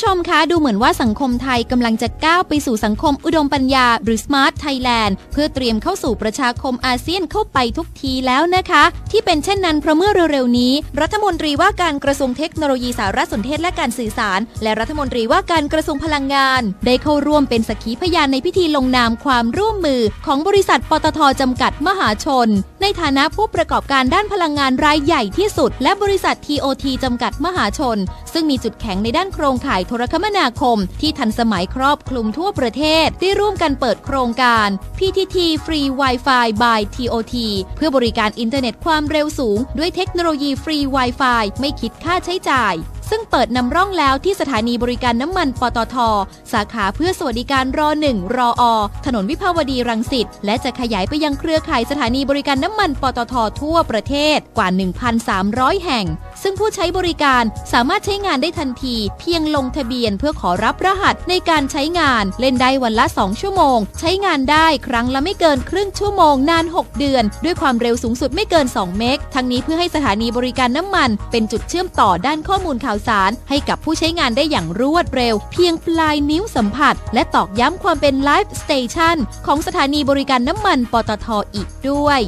ผู้ชมคะดูเหมือนว่าสังคมไทยกำลังจะก้าวไปสู่สังคมอุดมปัญญา หรือ Smart Thailand เพื่อเตรียมเข้าสู่ประชาคมอาเซียนเข้าไปทุกทีแล้วนะคะ ที่เป็นเช่นนั้นเพราะเมื่อเร็วๆนี้ รัฐมนตรีว่าการกระทรวงเทคโนโลยีสารสนเทศและการสื่อสาร และรัฐมนตรีว่าการกระทรวงพลังงาน ได้เข้าร่วมเป็นสักขีพยานในพิธีลงนามความร่วมมือ ของบริษัทปตทจำกัดมหาชน ในฐานะผู้ประกอบการด้านพลังงานรายใหญ่ที่สุด และบริษัท TOT จำกัดมหาชน ซึ่งมีจุดแข็งในด้านโครงข่ายโทรคมนาคม ที่ทันสมัยครอบคลุมทั่วประเทศ ได้ร่วมกันเปิดโครงการ PTT Free Wi-Fi by TOT เพื่อบริการอินเทอร์เน็ตความเร็วสูง ด้วยเทคโนโลยีฟรี Wi-Fi ไม่คิดค่าใช้จ่าย ซึ่งเปิดนำร่องแล้วที่สถานีบริการน้ำมันปตท สาขาเพื่อสวัสดิการรอ1รออ ถนนวิภาวดีรังสิต และจะขยายไปยังเครือข่ายสถานีบริการน้ำมันปตททั่วประเทศกว่า 1,300 แห่ง ซึ่งผู้ใช้บริการสามารถใช้งานได้ทันที เพียงลงทะเบียนเพื่อขอรับรหัสในการใช้งาน เล่นได้วันละ 2 ชั่วโมง ใช้งานได้ครั้งละไม่เกินครึ่งชั่วโมงนาน 6 เดือน ด้วยความเร็วสูงสุดไม่เกิน 2 เมก ทั้งนี้เพื่อให้สถานีบริการน้ำมัน เป็นจุดเชื่อมต่อด้านข้อมูลข่าวสารให้กับผู้ใช้งานได้อย่างรวดเร็ว เพียงปลายนิ้วสัมผัส และตอกย้ำความเป็นไลฟ์สเตชันของสถานีบริการน้ำมันปตทอีกด้วย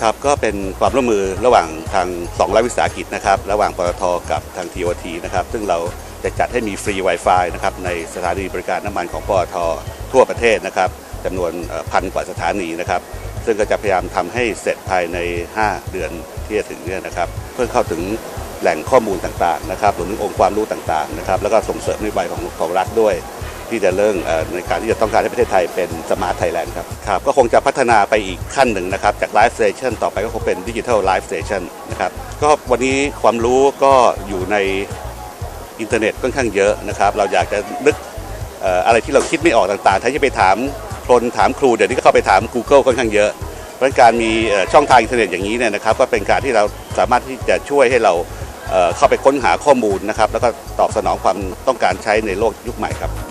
ครับก็เป็นความร่วมมือระหว่างทางสองรัฐวิสาหกิจนะครับ ระหว่างปตทกับทาง TOT นะครับ ซึ่งเราจะจัดให้มีฟรี Wi-Fi นะครับในสถานีบริการน้ำมันของปตททั่วประเทศนะครับจำนวนพันกว่าสถานีนะครับ ซึ่งก็จะพยายามทำให้เสร็จภายใน 5 เดือนที่จะถึงเนี่ยนะครับ เพื่อเข้าถึง แหล่งข้อมูลต่างๆนะครับรวมถึงองค์ความรู้ต่างๆนะครับแล้วก็ส่งเสริมนโยบายของของรัฐด้วย ที่จะเริ่มเอ่อในการที่จะต้องการให้ประเทศไทยเป็นสมาร์ทไทยแลนด์ครับครับก็คงจะพัฒนาไปอีกขั้นหนึ่งนะครับจากไลฟ์สเตชันต่อไปก็คงเป็นดิจิทัลไลฟ์สเตชันนะครับก็วันนี้ความรู้ก็อยู่ในอินเทอร์เน็ตค่อนข้างเยอะนะครับเราอยากจะนึกออะไรที่เราคิดไม่ออกต่างๆ ถ้าจะไปถามคนถามครูเดี๋ยวนี้ก็เข้าไปถาม Google ค่อนข้างเยอะเพราะฉะนั้นการมีช่องทางอินเทอร์เน็ตอย่างนี้เนี่ยนะครับก็เป็นการที่เราสามารถที่จะช่วยให้เรา เข้าไปค้นหาข้อมูลนะครับ แล้วก็ตอบสนองความต้องการใช้ในโลกยุคใหม่ครับ